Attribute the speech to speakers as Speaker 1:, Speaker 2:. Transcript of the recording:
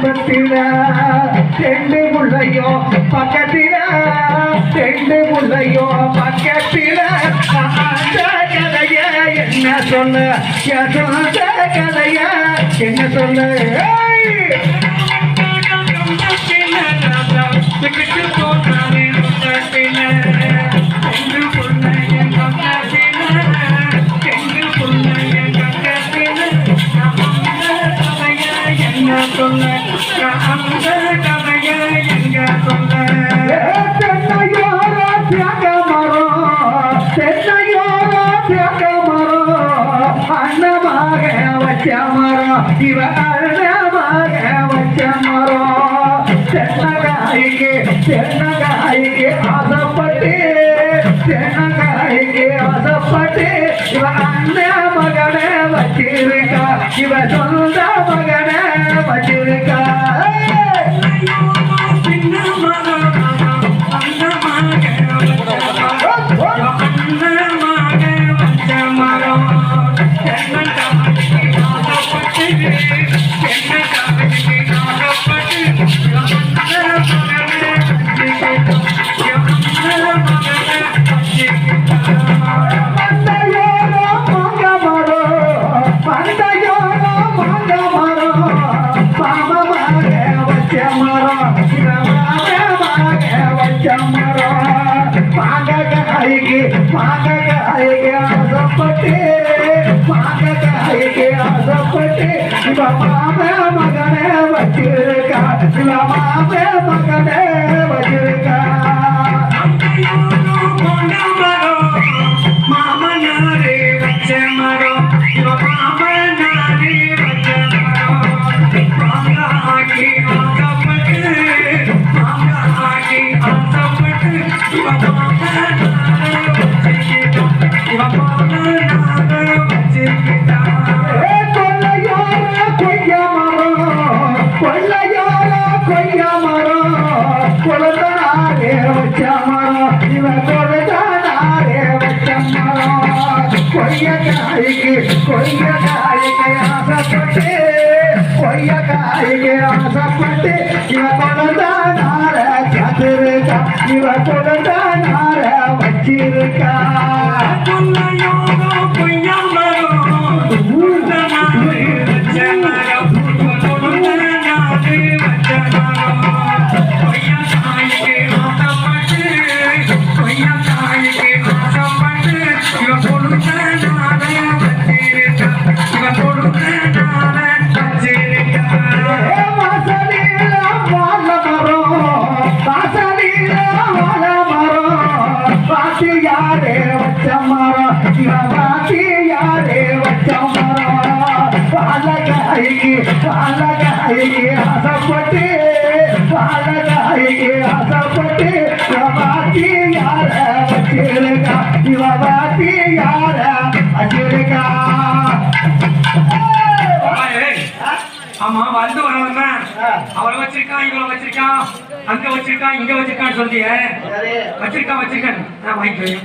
Speaker 1: பக்கத்தில ரெண்டு முள்ளையோ பக்கத்தில ரெண்டு முள்ளையோ பக்கத்தில கதைய என்ன சொல்ல? கதைய என்ன சொல்ல? அன்னமாக வச்ச மரம் இவ அன்னமாக வச்ச மரம் தென்னகாய்க்கு தென்னகாய்க்கு ஆசைப்பட்டு தென்னகாய்க்கு ஆசைப்பட்டு இவ அண்ணன் மகனை வச்சிருக்கா. இவ சொந்த மகனை காய்க்கு மாங்க காய்க்கு ஆசைப்பட்டு மாங்க காய்க்கு ஆசைப்பட்டு இவ மாம மகனை வச்சிருக்கா. இவ மாம மகனை கொய்ய காய்க்கு ஆசைப்பட்டு கொய்ய ஆசைப்பட்டு இவன் கொலதார காத்திருக்கா இவன் கொலதார வச்சிருக்கா. பாத்தி யாரே வச்ச மரம் பாத்தி யாரே வச்ச மரம் பாலகாய்க்கு பாலகாய்க்கு ஆசைப்பட்டு பாலகாய்க்கு ஆசைப்பட்டு பாத்தி யார வச்சிருக்கா. இவன் பாத்தி யார
Speaker 2: ஆமா வந்து வரவங்க அவரை வச்சிருக்கான் இவரை வச்சிருக்கான் அங்க வச்சிருக்கான் இங்க வச்சிருக்கான்னு சொல்லிய வச்சிருக்கான் வச்சிருக்கான் நான் வாங்கிக்கிறேன்.